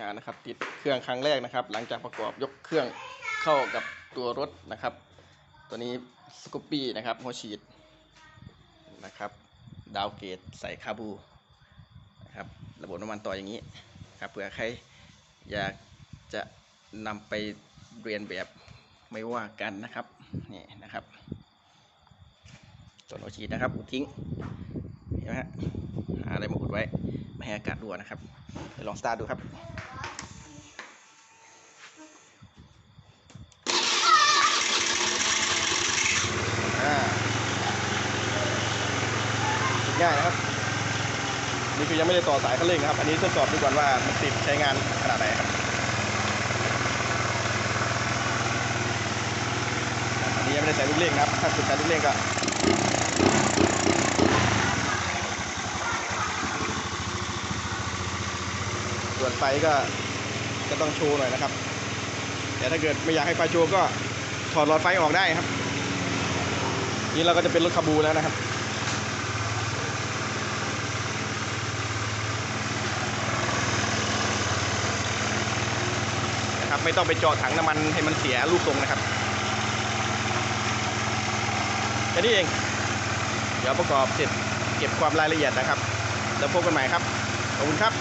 งานนะครับ ติดเครื่องครั้งแรกนะครับ หลังจากประกอบยกเครื่องเข้ากับตัวรถนะครับ ตัวนี้สกูปปี้นะครับหัวฉีดนะครับ ดาวเกตใส่คาบูนะครับระบบน้ำมันต่ออย่างนี้ครับเผื่อใครอยากจะนำไปเรียนแบบไม่ว่ากันนะครับนี่นะครับส่วนหัวฉีดนะครับอุดทิ้งเห็นไหมฮะหาอะไรมาอุดไว้ไม่ ให้อากาศรั่วนะครับเดี๋ยวลองสตาร์ดูครับง่ายนะครับนี่คือยังไม่ได้ต่อสายคันเร่งนะครับ อันนี้ทดสอบดูก่อนว่ามันติดใช้งานขนาดไหนครับอันนี้ยังไม่ได้ใส่ลูกเร่งนะครับ ถ้าติดใส่ลูกเร่งก็ ส่วนไฟก็ก็ต้องโชว์หน่อยนะครับ แต่ถ้าเกิดไม่อยากให้ไฟโชว์ก็ถอดหลอดไฟออกได้ครับ นี่เราก็จะเป็นรถคาบูแล้วนะครับนะครับ ไม่ต้องไปเจาะถังน้ำมันให้มันเสียรูปทรงนะครับแค่นี้เอง เดี๋ยวประกอบเสร็จเก็บความรายละเอียดนะครับ แล้วพบกันใหม่ครับ ขอบคุณครับ